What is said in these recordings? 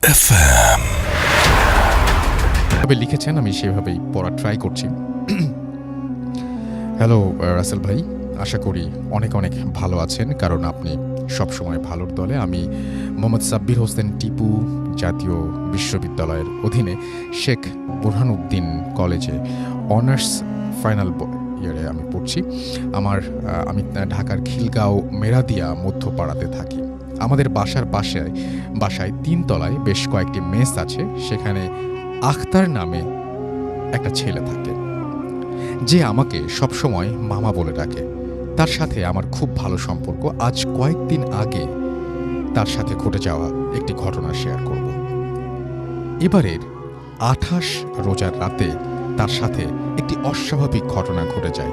FM যেভাবে লিখেছেন, আমি সেভাবেই পড়া ট্রাই করছি। হ্যালো রাসেল ভাই, আশা করি অনেক অনেক ভালো আছেন, কারণ আপনি সবসময় ভালোর দলে। আমি মোহাম্মদ সাব্বির হোসেন টিপু, জাতীয় বিশ্ববিদ্যালয়ের অধীনে শেখ বুরহানুদ্দিন কলেজে অনার্স ফাইনাল ইয়ারে আমি পড়ছি। আমার আমি ঢাকার খিলগাঁও মেরাদিয়া মধ্যপাড়াতে থাকি। আমাদের বাসার বাসায় বাসায় তিনতলায় বেশ কয়েকটি মেস আছে, সেখানে আখতার নামে একটা ছেলে থাকে, যে আমাকে সবসময় মামা বলে ডাকে। তার সাথে আমার খুব ভালো সম্পর্ক। আজ কয়েকদিন আগে তার সাথে ঘটে যাওয়া একটি ঘটনা শেয়ার করব। এবারের আঠাশ রোজার রাতে তার সাথে একটি অস্বাভাবিক ঘটনা ঘটে যায়।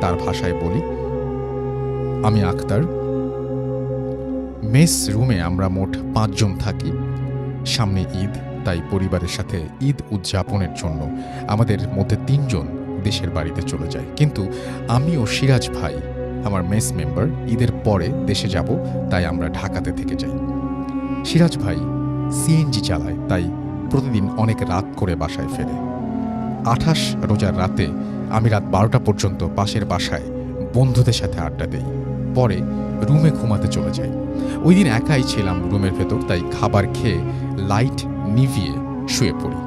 তার ভাষায় বলি, আমি আখতার মেস রুমে আমরা মোট পাঁচজন থাকি। সামনে ঈদ, তাই পরিবারের সাথে ঈদ উদযাপনের জন্য আমাদের মধ্যে তিনজন দেশের বাড়িতে চলে যায়। কিন্তু আমি ও সিরাজ ভাই, আমার মেস মেম্বার, ঈদের পরে দেশে যাব, তাই আমরা ঢাকাতে থেকে যাই। সিরাজ ভাই সিএনজি চালায়, তাই প্রতিদিন অনেক রাত করে বাসায় ফেরে। আঠাশ রোজার রাতে আমি রাত বারোটা পর্যন্ত পাশের বাসায় বন্ধুদের সাথে আড্ডা দেই। পরে রুমে ঘুমাতে চলে যাই ওই দিন একাই ছিলাম রুমের ভেতর, তাই খাবার খেয়ে লাইট নিভিয়ে শুয়ে পড়ি।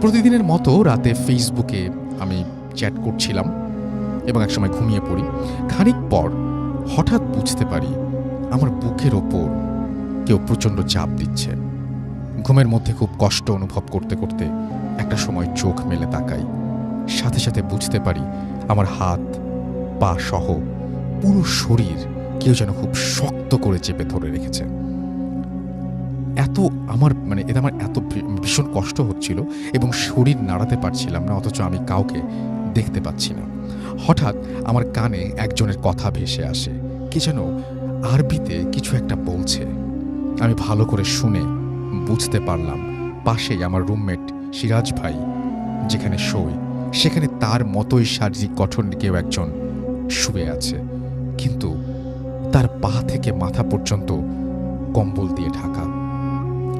প্রতিদিনের মতো রাতে ফেসবুকে আমি চ্যাট করছিলাম এবং একসময় ঘুমিয়ে পড়ি। খানিক পর হঠাৎ বুঝতে পারি আমার বুকের ওপর কেউ প্রচণ্ড চাপ দিচ্ছে। ঘুমের মধ্যে খুব কষ্ট অনুভব করতে করতে একটা সময় চোখ মেলে তাকাই। সাথে সাথে বুঝতে পারি আমার হাত, পা সহ পুরো শরীর কেউ যেন খুব শক্ত করে চেপে ধরে রেখেছে। এত আমার মানে এতে আমার এত ভীষণ কষ্ট হচ্ছিল এবং শরীর নাড়াতে পারছিলাম না, অথচ আমি কাউকে দেখতে পাচ্ছি না। হঠাৎ আমার কানে একজনের কথা ভেসে আসে, কে যেন আরবিতে কিছু একটা বলছে। আমি ভালো করে শুনে বুঝতে পারলাম, পাশেই আমার রুমমেট সিরাজ ভাই, যেখানে শোয়, সেখানে তার মতোই শারীরিক গঠন কেউ একজন শুয়ে আছে। কিন্তু তার পা থেকে মাথা পর্যন্ত কম্বল দিয়ে ঢাকা।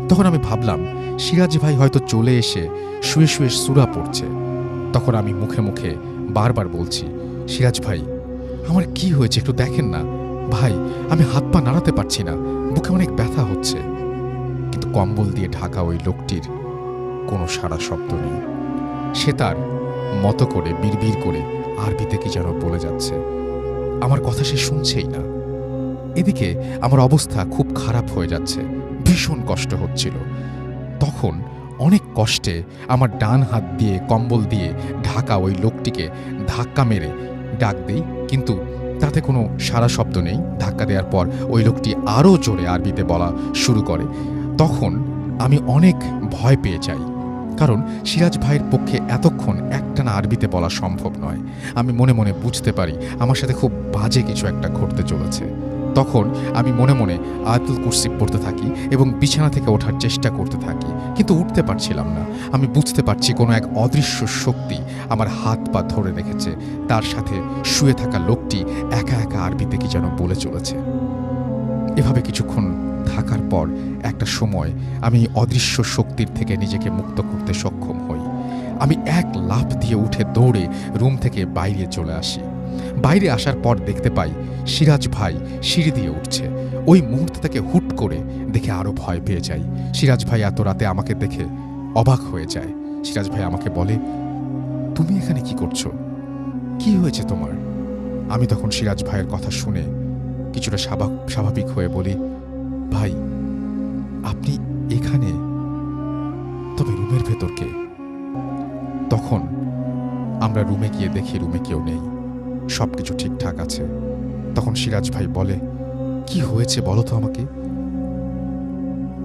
তখন আমি ভাবলাম সিরাজ ভাই হয়তো চলে এসে শুয়ে শুয়ে সুরা পড়ছে। তখন আমি মুখে মুখে বারবার বলছি সিরাজ ভাই, আমার কি হয়েছে একটু দেখেন না। ভাই, আমি হাত পা নাড়াতে পারছি না, বুকে অনেক ব্যথা হচ্ছে। কিন্তু কম্বল দিয়ে ঢাকা ওই লোকটির কোনো সারা শব্দ নেই। সে তার মতো করে বিড়বিড় করে আরবিতে কি যেন বলে যাচ্ছে। আমার কথা সে শুনছেই না। এদিকে আমার অবস্থা খুব খারাপ হয়ে যাচ্ছে, ভীষণ কষ্ট হচ্ছিল। তখন অনেক কষ্টে আমার ডান হাত দিয়ে কম্বল দিয়ে ঢাকা ওই লোকটিকে ধাক্কা মেরে ডাক দেই, কিন্তু তাতে কোনো সারা শব্দ নেই। ধাক্কা দেওয়ার পর ওই লোকটি আরও জোরে আরবিতে বলা শুরু করে। তখন আমি অনেক ভয় পেয়ে যাই। কারণ সিরাজ ভাইয়ের পক্ষে এতক্ষণ একটানা আরবিতে বলা সম্ভব নয়। আমি মনে মনে বুঝতে পারি আমার সাথে খুব বাজে কিছু একটা ঘটতে চলেছে। তখন আমি মনে মনে আয়াতুল কুরসি পড়তে থাকি এবং বিছানা থেকে ওঠার চেষ্টা করতে থাকি, কিন্তু উঠতে পারছিলাম না। আমি বুঝতে পারছি কোনো এক অদৃশ্য শক্তি আমার হাত পা ধরে রেখেছে, তার সাথে শুয়ে থাকা লোকটি একা একা আরবিতে কি যেন বলে চলেছে। এভাবে কিছুক্ষণ থাকার পর একটা সময় আমি অদৃশ্য শক্তির থেকে নিজেকে মুক্ত করতে সক্ষম হই। আমি এক লাফ দিয়ে উঠে দৌড়ে রুম থেকে বাইরে চলে আসি। বাইরে আসার পর দেখতে পাই সিরাজ ভাই সিঁড়ি দিয়ে উঠছে। ওই মুহূর্তে তাকে হুট করে দেখে আরও ভয় পেয়ে যাই। সিরাজ ভাই এত রাতে আমাকে দেখে অবাক হয়ে যায়। সিরাজ ভাই আমাকে বলে, তুমি এখানে কি করছ? কি হয়েছে তোমার? আমি তখন সিরাজ ভাইয়ের কথা শুনে কিছুটা স্বাভা- স্বাভাবিক হয়ে বলি ভাই, আপনি এখানে? তবে রুমের ভেতর কে তখন আমরা রুমে গিয়ে দেখি রুমে কেউ নেই। সব কিছু ঠিকঠাক আছে। তখন সিরাজ ভাই বলে, কি হয়েছে বলো তো আমাকে?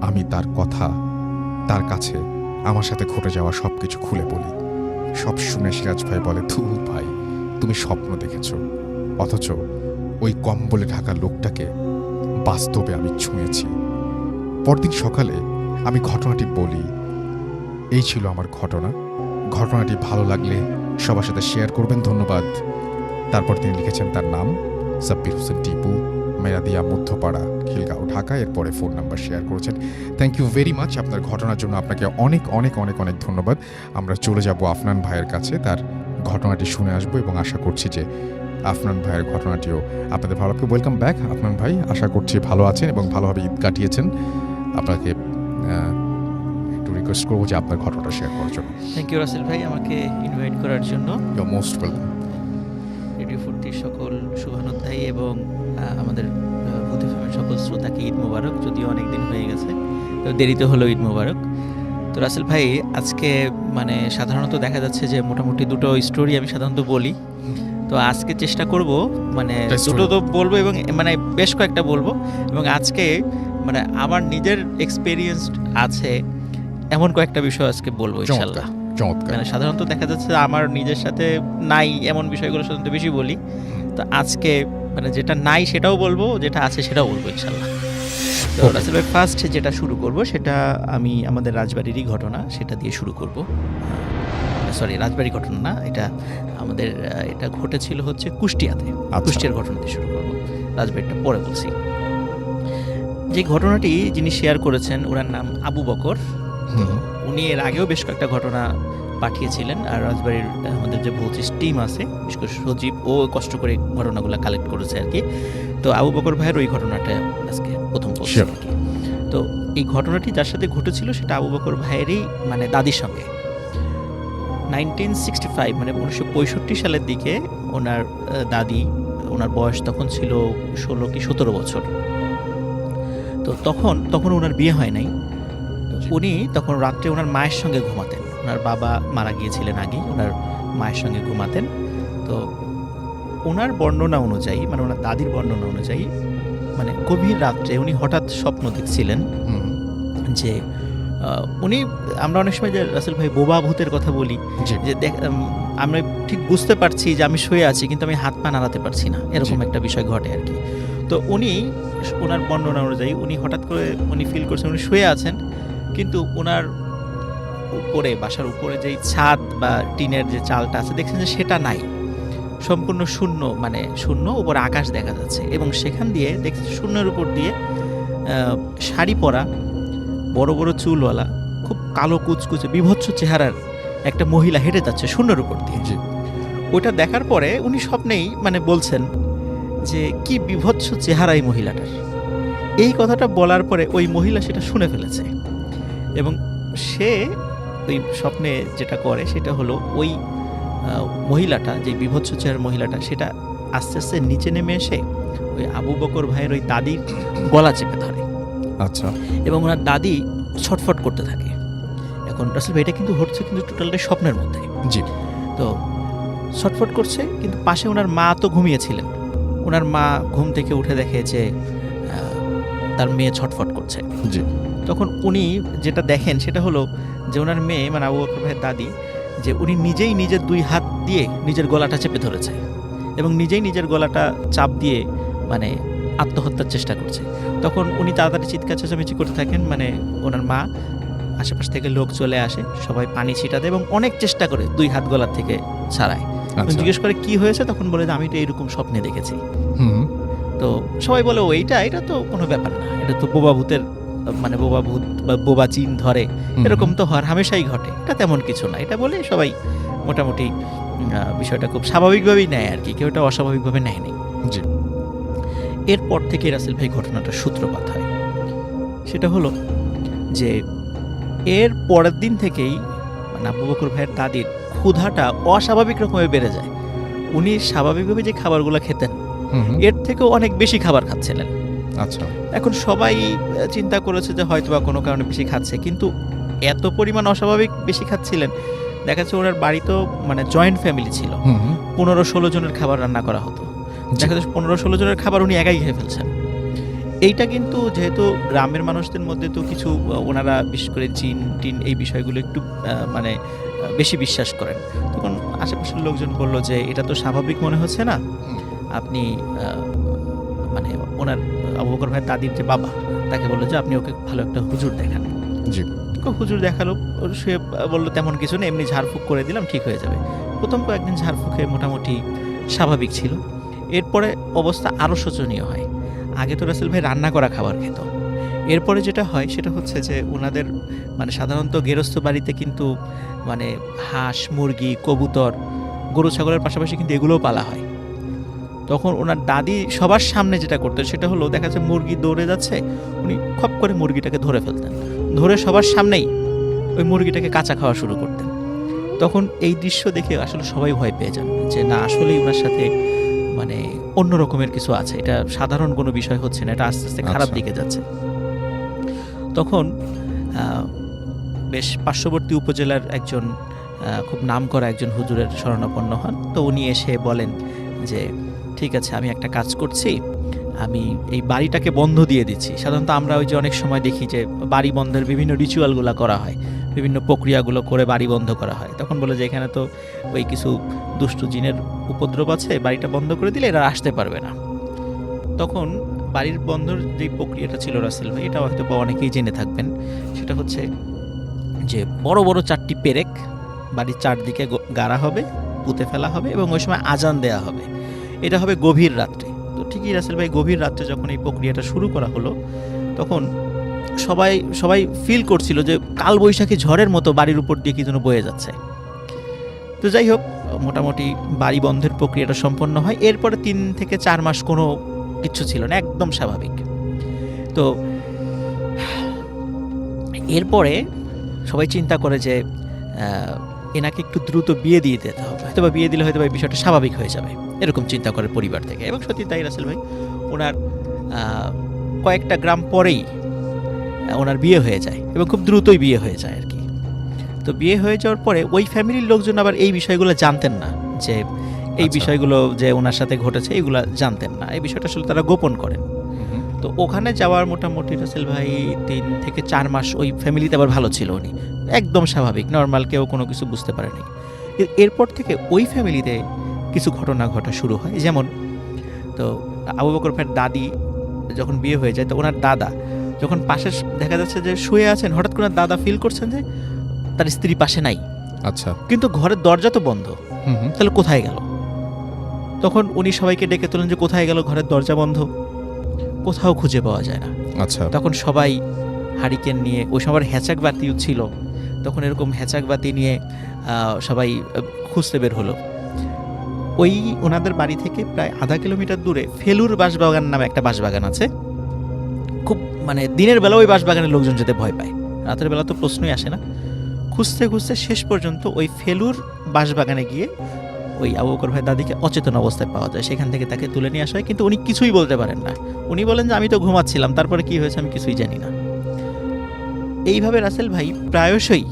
আমি তার কথা, তার কাছে, আমার সাথে ঘটে যাওয়া সব কিছু খুলে বলি। সব শুনে সিরাজ ভাই বলে ধু ভাই, তুমি স্বপ্ন দেখেছ। অথচ ওই কম্বলে ঢাকা লোকটাকে বাস্তবে আমি ছুঁয়েছি। পরদিন সকালে আমি ঘটনাটি বলি। এই ছিল আমার ঘটনা। ঘটনাটি ভালো লাগলে সবার সাথে শেয়ার করবেন, ধন্যবাদ। তারপর তিনি লিখেছেন তার নাম, সাব্বির হোসেন টিপু মেরাদিয়া মধ্যপাড়া, খিলগাঁও, ঢাকা। এরপরে ফোন নাম্বার শেয়ার করেছেন। থ্যাংক ইউ ভেরি মাচ আপনার ঘটনার জন্য আপনাকে অনেক অনেক অনেক অনেক ধন্যবাদ। আমরা চলে যাব আফনান ভাইয়ের কাছে। তার ঘটনাটি শুনে আসব এবং আশা করছি যে আফনান ভাইয়ের ঘটনাটিও আপনাদের ভালো লাগবে। ওয়েলকাম ব্যাক আফনান ভাই। আশা করছি ভালো আছেন এবং ভালোভাবে ঈদ কাটিয়েছেন। আপনাকে একটু রিকোয়েস্ট করব যে আপনার ঘটনাটা শেয়ার করার জন্য। থ্যাংক ইউ রাসেল ভাই আমাকে ইনভাইট করার জন্য। ইউ মোস্ট ওয়েলকাম রেডিও ফুর্তির সকল শুভানুধ্যায়ী এবং আমাদের ভূতি সকল শ্রোতাকে ঈদ মোবারক যদিও অনেক দিন হয়ে গেছে তো দেরিতে হলো ঈদ মোবারক। তো রাসেল ভাই আজকে মানে সাধারণত দেখা যাচ্ছে যে মোটামুটি দুটো স্টোরি আমি সাধারণত বলি। তো আজকে চেষ্টা করব মানে দুটো তো বলব এবং মানে বেশ কয়েকটা বলব। এবং আজকে মানে আমার নিজের এক্সপিরিয়েন্স আছে এমন কয়েকটা বিষয় আজকে বলব ইনশাল্লাহ। চমৎকার। মানে সাধারণত দেখা যাচ্ছে আমার নিজের সাথে নাই এমন বিষয়গুলো সাধারণত বেশি বলি। তো আজকে মানে যেটা নাই সেটাও বলব যেটা আছে সেটাও বলব ইনশাল্লাহ। তো. রাসেল ভাই ফার্স্ট যেটা শুরু করব সেটা আমি আমাদের রাজবাড়িরই ঘটনা সেটা দিয়ে শুরু করব। সরি রাজবাড়ি ঘটনা না এটা আমাদের এটা ঘটেছিল হচ্ছে কুষ্টিয়াতে। আচ্ছা। কুষ্টিয়ার ঘটনা দিয়ে শুরু করব। রাজবাড়িটা পরে বলছি। যে ঘটনাটি যিনি শেয়ার করেছেন ওনার নাম আবু বকর। উনি এর আগেও বেশ কয়েকটা ঘটনা পাঠিয়েছিলেন আর রাজবাড়ির আমাদের যে ভৌতিস টিম আছে বিশেষ করে সজীব ও কষ্ট করে ঘটনাগুলো কালেক্ট করেছে আর কি। তো আবু বকর ভাইয়ের ওই ঘটনাটা আজকে প্রথম বলছি আর কি। তো এই ঘটনাটি যার সাথে ঘটেছিল সেটা আবু বকর ভাইয়েরই মানে দাদির সঙ্গে। নাইনটিন সিক্সটি ফাইভ মানে উনিশশো পঁয়ষট্টি সালের দিকে ওনার দাদি ওনার বয়স তখন ছিল ষোলো কি সতেরো বছর। তো তখন তখন ওনার বিয়ে হয় নাই। উনি তখন রাত্রে ওনার মায়ের সঙ্গে ঘুমাতেন। ওনার বাবা মারা গিয়েছিলেন আগেই ওনার মায়ের সঙ্গে ঘুমাতেন। তো ওনার বর্ণনা অনুযায়ী মানে ওনার দাদির বর্ণনা অনুযায়ী মানে গভীর রাত্রে উনি হঠাৎ স্বপ্ন দেখছিলেন যে উনি আমরা অনেক সময় যে রাসেল ভাই বোবা ভূতের কথা বলি যে দেখ আমরা ঠিক বুঝতে পারছি যে আমি শুয়ে আছি কিন্তু আমি হাত পা নাড়াতে পারছি না। এরকম একটা বিষয় ঘটে আর কি। তো উনি ওনার বর্ণনা অনুযায়ী উনি হঠাৎ করে উনি ফিল করছেন উনি শুয়ে আছেন কিন্তু ওনার উপরে বাসার উপরে যেই ছাদ বা টিনের যে চালটা আছে দেখছেন যে সেটা নাই। সম্পূর্ণ শূন্য মানে শূন্য উপরে আকাশ দেখা যাচ্ছে। এবং সেখান দিয়ে দেখছেন শূন্যের উপর দিয়ে শাড়ি পরা বড় বড় চুলওয়ালা খুব কালো কুচকুচে বিভৎস চেহারার একটা মহিলা হেঁটে যাচ্ছে শূন্যের উপর দিয়ে। ওইটা দেখার পরে উনি স্বপ্নেই মানে বলছেন যে কি বিভৎস চেহারা এই মহিলাটার। এই কথাটা বলার পরে ওই মহিলা সেটা শুনে ফেলেছে। এবং সে ওই স্বপ্নে যেটা করে সেটা হলো ওই মহিলাটা যে বিভৎস চেহারার মহিলাটা সেটা আস্তে আস্তে নিচে নেমে এসে ওই আবু বকর ভাইয়ের ওই দাদির গলা চেপে ধরে। আচ্ছা। এবং ওনার দাদি ছটফট করতে থাকে। এখন রাসেল ভাই এটা কিন্তু হচ্ছে কিন্তু টোটালটা স্বপ্নের মধ্যে। জি। তো ছটফট করছে কিন্তু পাশে ওনার মা তো ঘুমিয়েছিলেন। ওনার মা ঘুম থেকে উঠে দেখে যে তার মেয়ে ছটফট করছে। জি। তখন উনি যেটা দেখেন সেটা হলো যে ওনার মেয়ে মানে আবু বকর ভাইয়ের দাদি যে উনি নিজেই নিজের দুই হাত দিয়ে নিজের গলাটা চেপে ধরেছে। এবং নিজেই নিজের গলাটা চাপ দিয়ে মানে আত্মহত্যার চেষ্টা করছে। তখন উনি তাড়াতাড়ি চিৎকার চেঁচামেচি করতে থাকেন মানে ওনার মা আশেপাশ থেকে লোক চলে আসে সবাই পানি ছিটা দেয় এবং অনেক চেষ্টা করে দুই হাত গলার থেকে ছাড়ায়। আচ্ছা। জিজ্ঞেস করে কি হয়েছে? তখন বলে যে আমি তো এইরকম স্বপ্নে দেখেছি। হুম। তো সবাই বলে ও এইটা এটা তো কোনো ব্যাপার না। এটা তো বোবা ভূতের মানে বোবা ভূত বা বোবা চিন ধরে। এরকম তো হওয়ার হামেশাই ঘটে। এটা তেমন কিছু না। এটা বলে সবাই মোটামুটি আহ, বিষয়টা খুব স্বাভাবিকভাবেই নেয় আর কি। কেউ এটা অস্বাভাবিকভাবে নেয়নি জি। এরপর থেকে রাসেল ভাই ঘটনাটা সূত্রপাত হয়। সেটা হলো যে এর পরের দিন থেকেই মানে আবু বকর ভাইয়ের দাদির ক্ষুধাটা অস্বাভাবিক রকমের বেড়ে যায়। উনি স্বাভাবিকভাবে যে খাবারগুলো খেতেন এর থেকেও অনেক বেশি খাবার খাচ্ছিলেন। আচ্ছা। এখন সবাই চিন্তা করেছে যে হয়তো বা কোনো কারণে বেশি খাচ্ছে কিন্তু এত পরিমাণ অস্বাভাবিক বেশি খাচ্ছিলেন দেখা যাচ্ছে ওনার বাড়ি তো মানে জয়েন্ট ফ্যামিলি ছিল। পনেরো ষোলো জনের খাবার রান্না করা হতো। দেখা যাচ্ছে পনেরো ষোলো জনের খাবার উনি একাই খেয়ে ফেলছেন। এইটা কিন্তু যেহেতু গ্রামের মানুষদের মধ্যে তো কিছু ওনারা বিশেষ করে জিন টিন এই বিষয়গুলো একটু মানে বেশি বিশ্বাস করেন। তখন আশেপাশের লোকজন বলল যে এটা তো স্বাভাবিক মনে হচ্ছে না। আপনি মানে ওনার আবু বকর ভাইয়ের দাদির যে বাবা তাকে বলল যে আপনি ওকে ভালো একটা হুজুর দেখান। জি। হুজুর দেখাল সে বলল তেমন কিছু না এমনি ঝাড়ফুঁক করে দিলাম ঠিক হয়ে যাবে। প্রথম কয়েকদিন ঝাড়ফুঁকে মোটামুটি স্বাভাবিক ছিল। এরপরে অবস্থা আরও শোচনীয় হয়। আগে তো রাসেল ভাই রান্না করা খাবার খেত। এরপরে যেটা হয়, সেটা হচ্ছে যে ওনাদের মানে সাধারণত গেরস্থ বাড়িতে কিন্তু মানে হাঁস, মুরগি, কবুতর, গরু, ছাগলের পাশাপাশি কিন্তু এগুলোও পালা হয়। তখন ওনার দাদি সবার সামনে যেটা করতেন, সেটা হলো দেখা যাচ্ছে মুরগি দৌড়ে যাচ্ছে, উনি খপ করে মুরগিটাকে ধরে ফেলতেন। ধরে সবার সামনেই ওই মুরগিটাকে কাঁচা খাওয়া শুরু করতেন। তখন এই দৃশ্য দেখে আসলে সবাই ভয় পেয়ে যান যে না, আসলেই ওনার সাথে মানে অন্য রকমের কিছু আছে। এটা সাধারণ কোনো বিষয় হচ্ছে না এটা আস্তে আস্তে খারাপ আচ্ছা। দিকে যাচ্ছে। তখন বেশ পার্শ্ববর্তী উপজেলার একজন খুব নামকরা একজন হুজুরের শরণাপন্ন হন। তো উনি এসে বলেন যে ঠিক আছে আমি একটা কাজ করছি আমি এই বাড়িটাকে বন্ধ দিয়ে দিচ্ছি। সাধারণত আমরা ওই যে অনেক সময় দেখি যে বাড়ি বন্ধের বিভিন্ন রিচুয়ালগুলো করা হয়। বিভিন্ন প্রক্রিয়াগুলো করে বাড়ি বন্ধ করা হয়। তখন বলে যে, এখানে তো ওই কিছু দুষ্টু জিনের উপদ্রব আছে, বাড়িটা বন্ধ করে দিলে এরা আসতে পারবে না। তখন বাড়ির বন্ধর যে প্রক্রিয়াটা ছিল রাসেল ভাই এটা হয়তো বা অনেকেই জেনে থাকবেন। সেটা হচ্ছে যে, বড় বড় চারটি পেরেক বাড়ির চারদিকে গাড়া হবে, পুঁতে ফেলা হবে এবং ওই সময় আজান দেয়া হবে। এটা হবে গভীর রাত্রে। তো ঠিকই রাসেল ভাই, গভীর রাত্রে যখন এই প্রক্রিয়াটা শুরু করা হলো, তখন সবাই সবাই ফিল করছিল যে কালবৈশাখী ঝড়ের মতো বাড়ির উপর দিয়ে কি যেন বয়ে যাচ্ছে। তো যাই হোক, মোটামুটি বাড়ি বন্ধের প্রক্রিয়াটা সম্পন্ন হয়। এরপরে তিন থেকে চার মাস কোনো কিচ্ছু ছিল না, একদম স্বাভাবিক। তো এরপরে সবাই চিন্তা করে যে এনাকে একটু দ্রুত বিয়ে দিয়ে দিতে হবে। হয়তো বা বিয়ে দিলে হয়তো বা এই বিষয়টা স্বাভাবিক হয়ে যাবে, এরকম চিন্তা করে পরিবার থেকে। এবং সত্যি তাই, রাসেল ভাই, ওনার কয়েকটা গ্রাম পরেই ওনার বিয়ে হয়ে যায় এবং খুব দ্রুতই বিয়ে হয়ে যায় আর কি। তো বিয়ে হয়ে যাওয়ার পরে ওই ফ্যামিলির লোকজন আবার এই বিষয়গুলো জানতেন না যে এই আচ্ছা। বিষয়গুলো যে ওনার সাথে ঘটেছে এগুলো জানতেন না। এই বিষয়টা আসলে তারা গোপন করেন। তো ওখানে যাওয়ার মোটামুটি রাসেল ভাই তিন থেকে চার মাস ওই ফ্যামিলিতে আবার ভালো ছিল উনি। একদম স্বাভাবিক নর্মাল কেউ কোনো কিছু বুঝতে পারেনি। এরপর থেকে ওই ফ্যামিলিতে কিছু ঘটনা ঘটা শুরু হয়। যেমন তো আবু বকর ভাইয়ের দাদি যখন বিয়ে হয়ে যায় তো ওনার দাদা যখন পাশে দেখা যাচ্ছে যে শুয়ে আছেন হঠাৎ করে দাদা ফিল করছেন যে তার স্ত্রী পাশে নাই। আচ্ছা। কিন্তু ঘরের দরজা তো বন্ধ। তাহলে কোথায় গেল? তখন উনি সবাইকে ডেকে তোলেন যে কোথায় গেল ঘরের দরজা বন্ধ। কোথাও খুঁজে পাওয়া যায় না। আচ্ছা। তখন সবাই হারিকেন নিয়ে ওই সময় হ্যাচাক বাতিও ছিল। তখন এরকম হ্যাচাক বাতি নিয়ে সবাই খুঁজতে বের হলো। ওই ওনাদের বাড়ি থেকে প্রায় আধা কিলোমিটার দূরে ফেলুর বাঁশবাগান নামে একটা বাঁশবাগান আছে। মানে দিনের বেলা ওই বাঁশবাগানের লোকজন যেতে ভয় পায়। রাতের বেলা তো প্রশ্নই আসে না। খুঁজতে খুঁজতে শেষ পর্যন্ত ওই ফেলুর বাঁশবাগানে গিয়ে ওই আবু বকর ভাই দাদিকে অচেতন অবস্থায় পাওয়া যায়। সেখান থেকে তাকে তুলে নিয়ে আসা হয়। কিন্তু উনি কিছুই বলতে পারেন না। উনি বলেন যে আমি তো ঘুমাচ্ছিলাম। তারপরে কি হয়েছে আমি কিছুই জানি না। এইভাবে রাসেল ভাই প্রায়শই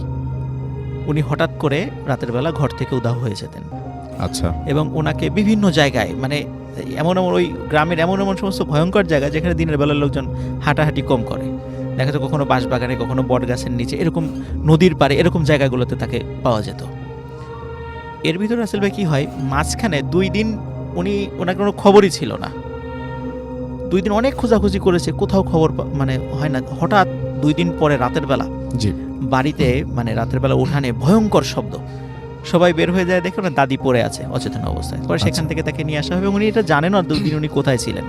উনি হঠাৎ করে রাতের বেলা ঘর থেকে উদাহ হয়ে যেতেন। আচ্ছা। এবং ওনাকে বিভিন্ন জায়গায় মানে এমন এমন ওই গ্রামের এমন এমন সমস্ত ভয়ঙ্কর জায়গা যেখানে দিনের বেলার লোকজন হাঁটাহাঁটি কম করে। দেখা যায় কখনো বাঁশবাগানে কখনো বট গাছের নিচে এরকম নদীর পাড়ে এরকম জায়গাগুলোতে তাকে পাওয়া যেত। এর ভিতরে আসলে ভাই কি হয় মাঝখানে দুই দিন উনি ওনার কোনো খবরই ছিল না। দুই দিন অনেক খোঁজাখুঁজি করেছে কোথাও খবর মানে হয় না হঠাৎ দুই দিন পরে রাতের বেলা বাড়িতে মানে রাতের বেলা উঠানে ভয়ঙ্কর শব্দ। সবাই বের হয়ে যায় দেখে ওনার দাদি পড়ে আছে অচেতন অবস্থায়। পরে সেখান আচ্ছা। থেকে তাকে নিয়ে আসা হবে এবং উনি এটা জানেন না দুদিন উনি কোথায় ছিলেন।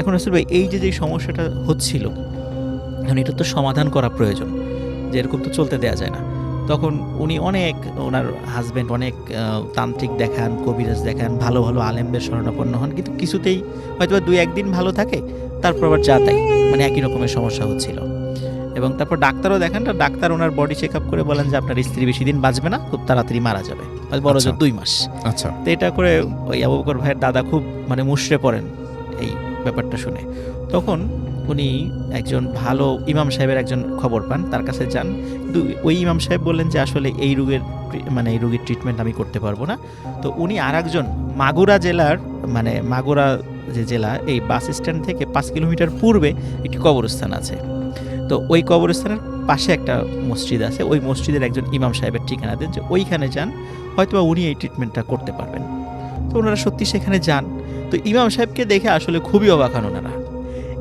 এখন আসলে ভাই এই যে যে সমস্যাটা হচ্ছিল এখন এটা তো সমাধান করা প্রয়োজন যে এরকম তো চলতে দেওয়া যায় না। তখন উনি অনেক ওনার হাজব্যান্ড অনেক তান্ত্রিক দেখান কবিরাজ দেখান ভালো ভালো আলেমদের শরণাপন্ন হন কিন্তু কিছুতেই হয়তো দুই একদিন ভালো থাকে তারপর আবার যা তাই মানে একই রকমের সমস্যা হচ্ছিল। এবং তারপর ডাক্তারও দেখান তো ডাক্তার ওনার বডি চেক আপ করে বলেন যে আপনার স্ত্রী বেশি দিন বাঁচবে না খুব তাড়াতাড়ি মারা যাবে। আর বড় জোর আচ্ছা। দুই মাস। আচ্ছা। তো এটা করে ওই আবু বকর ভাইয়ের দাদা খুব মানে মুশড়ে পড়েন এই ব্যাপারটা শুনে। তখন উনি একজন ভালো ইমাম সাহেবের একজন খবর পান তার কাছে যান। কিন্তু ওই ইমাম সাহেব বললেন যে আসলে এই রোগের মানে এই রোগীর ট্রিটমেন্ট আমি করতে পারব না। তো উনি আর একজন মাগুরা জেলার মানে মাগুরা যে জেলা এই বাস স্ট্যান্ড থেকে পাঁচ কিলোমিটার পূর্বে একটি কবরস্থান আছে। তো ওই কবরস্থানের পাশে একটা মসজিদ আছে। ওই মসজিদের একজন ইমাম সাহেবের ঠিকানা দেন যে ওইখানে যান, হয়তোবা উনি এই ট্রিটমেন্টটা করতে পারবেন। তো ওনারা সত্যি সেখানে যান। তো ইমাম সাহেবকে দেখে আসলে খুবই অবাক হন ওনারা।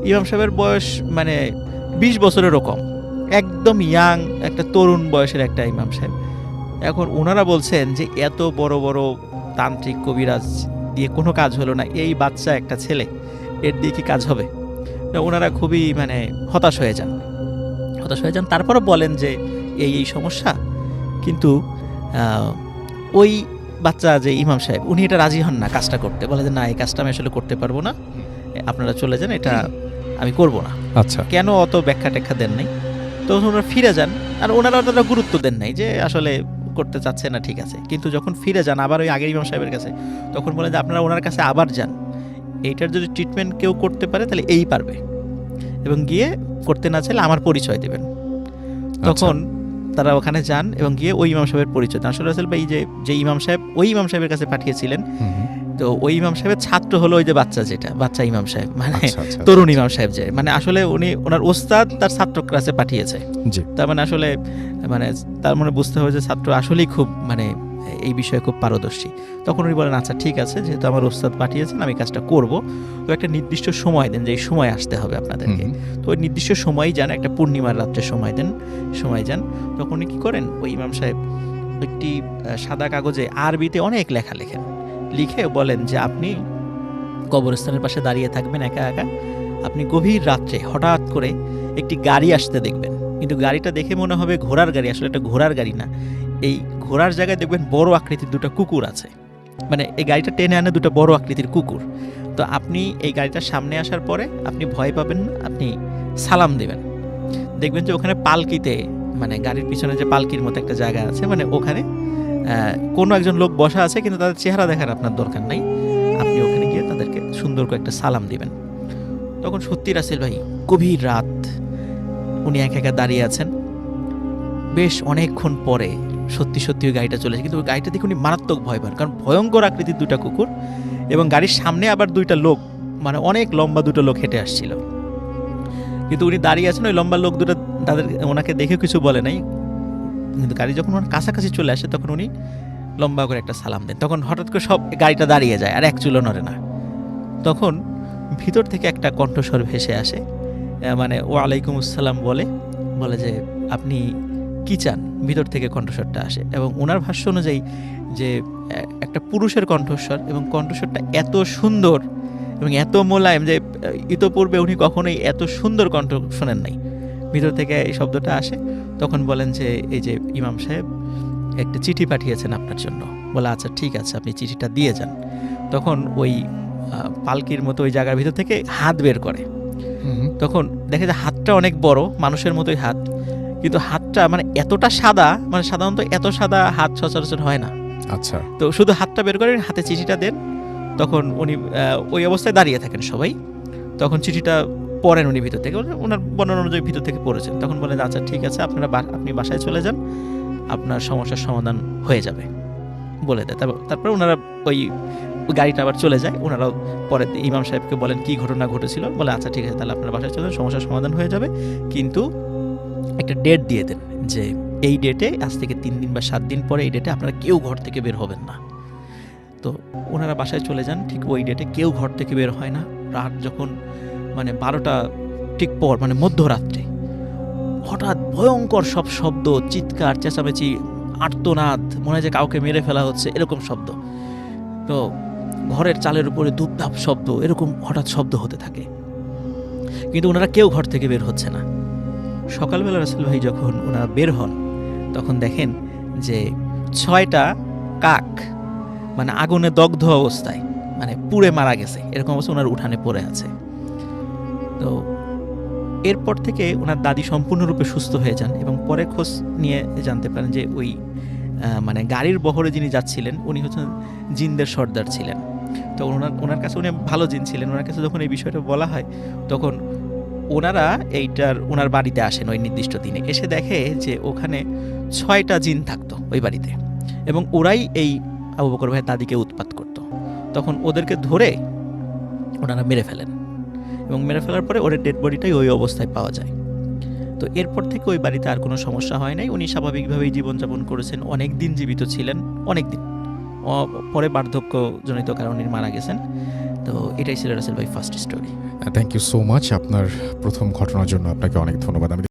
ইমাম সাহেবের বয়স মানে বিশ বছরেরও কম। একদম ইয়াং একটা তরুণ বয়সের একটা ইমাম সাহেব। এখন ওনারা বলছেন যে এত বড় বড় তান্ত্রিক কবিরাজ দিয়ে কোনো কাজ হলো না। এই বাচ্চা একটা ছেলে, এর দিয়ে কি কাজ হবে? ওনারা খুবই মানে হতাশ হয়ে যান। হতাশ হয়ে যান। তারপরও বলেন যে এই এই সমস্যা। কিন্তু ওই বাচ্চা যে ইমাম সাহেব উনি এটা রাজি হন না কাজটা করতে। বলে যে না এই কাজটা আমি আসলে করতে পারব না। আপনারা চলে যান এটা আমি করব না। আচ্ছা। কেন অত ব্যাখ্যা ট্যাখ্যা দেন নাই? তো ওনারা ফিরে যান আর ওনারা অতটা গুরুত্ব দেন নাই যে আসলে করতে চাচ্ছে না ঠিক আছে। কিন্তু যখন ফিরে যান আবার ওই আগের ইমাম সাহেবের কাছে তখন বলে যে আপনারা ওনার কাছে আবার যান। এইটার যদি ট্রিটমেন্ট কেউ করতে পারে তাহলে এই পারবে। এবং গিয়ে করতে না চাইলে আমার পরিচয় দেবেন। তখন তারা ওখানে যান এবং গিয়ে ওই ইমাম সাহেবের পরিচয় দেন। আসলে রাসেল ভাই যে যে ইমাম সাহেব ওই ইমাম সাহেবের কাছে পাঠিয়েছিলেন। তো ওই ইমাম সাহেবের ছাত্র হলো ওই যে বাচ্চা যেটা বাচ্চা ইমাম সাহেব মানে আচ্ছা, আচ্ছা, তরুণ ইমাম সাহেব যে। মানে আসলে উনি ওনার ওস্তাদ তার ছাত্র ক্লাসে পাঠিয়েছে। তার মানে আসলে মানে তার মানে বুঝতে হবে যে ছাত্র আসলেই খুব মানে এই বিষয়ে খুব পারদর্শী। তখন উনি বলেন আচ্ছা ঠিক আছে যেহেতু আমার ওস্তাদ পাঠিয়েছেন আমি কাজটা করব। তো একটা নির্দিষ্ট সময় দেন যে এই সময় আসতে হবে আপনাদেরকে। তো ওই নির্দিষ্ট সময় যান একটা পূর্ণিমার রাত্রে সময় দেন সময় যান। তখন উনি কী করেন ওই ইমাম সাহেব একটি সাদা কাগজে আরবিতে অনেক লেখা লেখেন। লিখে বলেন যে আপনি কবরস্থানের পাশে দাঁড়িয়ে থাকবেন একা একা। আপনি গভীর রাত্রে হঠাৎ করে একটি গাড়ি আসতে দেখবেন। কিন্তু গাড়িটা দেখে মনে হবে ঘোড়ার গাড়ি আসলে এটা ঘোড়ার গাড়ি না। এই ঘোড়ার জায়গায় দেখবেন বড় আকৃতির দুটো কুকুর আছে। মানে এই গাড়িটা টেনে আনে দুটো বড় আকৃতির কুকুর। তো আপনি এই গাড়িটার সামনে আসার পরে আপনি ভয় পাবেন আপনি সালাম দেবেন। দেখবেন যে ওখানে পালকিতে মানে গাড়ির পিছনে যে পালকির মতো একটা জায়গা আছে মানে ওখানে কোনো একজন লোক বসা আছে কিন্তু তাদের চেহারা দেখার আপনার দরকার নাই। আপনি ওখানে গিয়ে তাদেরকে সুন্দর করে একটা সালাম দিবেন। তখন সত্যি রাসেল ভাই, গভীর রাত, উনি একা একা দাঁড়িয়ে আছেন। বেশ অনেকক্ষণ পরে সত্যি সত্যি ওই গাড়িটা চলে আসে। কিন্তু ওই গাড়িটা দেখে উনি মারাত্মক ভয় পান, কারণ ভয়ঙ্কর আকৃতির দুটা কুকুর এবং গাড়ির সামনে আবার দুইটা লোক মানে অনেক লম্বা দুটো লোক হেঁটে আসছিল। কিন্তু উনি দাঁড়িয়ে আছেন, ওই লম্বা লোক দুটো তাদের, ওনাকে দেখে কিছু বলে নাই। কিন্তু গাড়ি যখন ওনার কাছাকাছি চলে আসে, তখন উনি লম্বা করে একটা সালাম দেন। তখন হঠাৎ করে সব গাড়িটা দাঁড়িয়ে যায়, আর এক চুলো নড়ে না। তখন ভিতর থেকে একটা কণ্ঠস্বর ভেসে আসে মানে ও আলাইকুম আসসালাম বলে বলে যে, আপনি কি চান? ভিতর থেকে কণ্ঠস্বরটা আসে। এবং ওনার ভাষ্য অনুযায়ী যে একটা পুরুষের কণ্ঠস্বর এবং কণ্ঠস্বরটা এত সুন্দর এবং এত মোলায়েম যে ইতোপূর্বে উনি কখনোই এত সুন্দর কণ্ঠ শোনেন নাই। ভিতর থেকে এই শব্দটা আসে। তখন বলেন যে এই যে ইমাম সাহেব একটা চিঠি পাঠিয়েছেন আপনার জন্য। বলে আচ্ছা ঠিক আছে আপনি চিঠিটা দিয়ে যান। তখন ওই পালকির মতো ওই জায়গার ভিতর থেকে হাত বের করে। তখন দেখে যে হাতটা অনেক বড় মানুষের মতোই হাত। কিন্তু হাতটা মানে এতটা সাদা মানে সাধারণত এত সাদা হাত সচরাচর হয় না। আচ্ছা। তো শুধু হাতটা বের করে হাতে চিঠিটা দেন তখন উনি ওই অবস্থায় দাঁড়িয়ে থাকেন সবাই। তখন চিঠিটা পড়েন উনি ভিতর থেকে ওনার- ওনার বর্ণনা অনুযায়ী ভিতর থেকে পড়েছেন। তখন বলেন আচ্ছা ঠিক আছে আপনারা আপনি বাসায় চলে যান আপনার সমস্যার সমাধান হয়ে যাবে। বলে দেয়। তারপর তারপর ওনারা ওই ওই গাড়িটা আবার চলে যায়। ওনারাও পরে ইমাম সাহেবকে বলেন কি ঘটনা ঘটেছিল? বলে আচ্ছা ঠিক আছে তাহলে আপনার বাসায় চলে যান সমস্যার সমাধান হয়ে যাবে। কিন্তু একটা ডেট দিয়ে দেন যে এই ডেটে আজ থেকে তিন দিন বা সাত দিন পরে এই ডেটে আপনারা কেউ ঘর থেকে বের হবেন না। তো ওনারা বাসায় চলে যান, ঠিক ওই ডেটে কেউ ঘর থেকে বের হয় না। রাত যখন মানে বারোটা ঠিক পর মানে মধ্যরাত্রে, হঠাৎ ভয়ঙ্কর সব শব্দ, চিৎকার, চেঁচামেচি, আর্তনাদ, মনে হয় যে কাউকে মেরে ফেলা হচ্ছে, এরকম শব্দ। তো ঘরের চালের উপরে ধূপধাপ শব্দ, এরকম হঠাৎ শব্দ হতে থাকে। কিন্তু ওনারা কেউ ঘর থেকে বের হচ্ছে না। সকালবেলা রাসেল ভাই যখন ওনারা বের হন, তখন দেখেন যে ছয়টা কাক মানে আগুনে দগ্ধ অবস্থায় মানে পুড়ে মারা গেছে। এরকম অবস্থা ওনার উঠানে পড়ে আছে। তো এরপর থেকে ওনার দাদি সম্পূর্ণরূপে সুস্থ হয়ে যান এবং পরে খোঁজ নিয়ে জানতে পারেন যে ওই মানে গাড়ির বহরে যিনি যাচ্ছিলেন, উনি হচ্ছেন জিনদের সর্দার ছিলেন। তো ওনার ওনার কাছে উনি ভালো জিন ছিলেন। ওনার কাছে যখন এই বিষয়টা বলা হয়, তখন ওনারা এইটার, ওনার বাড়িতে আসেন ওই নির্দিষ্ট দিনে। এসে দেখে যে ওখানে ছয়টা জিন থাকতো ওই বাড়িতে এবং ওরাই এই আবু বকর ভাইয়ের দাদিকে উৎপাত করত। তখন ওদেরকে ধরে ওনারা মেরে ফেলেন এবং মেরে ফেলার পরে ওদের ডেড বডিটাই ওই অবস্থায় পাওয়া যায়। তো এরপর থেকে ওই বাড়িতে আর কোনো সমস্যা হয় নাই। উনি স্বাভাবিকভাবেই জীবনযাপন করেছেন। অনেক দিন জীবিত ছিলেন, অনেক দিন। পরে বার্ধক্যজনিত কারণে মারা গেছেন। তো এটাই ছিল রাসেল ভাই first story thank you so much আপনার প্রথম ঘটনার জন্য আপনাকে অনেক ধন্যবাদ। আমি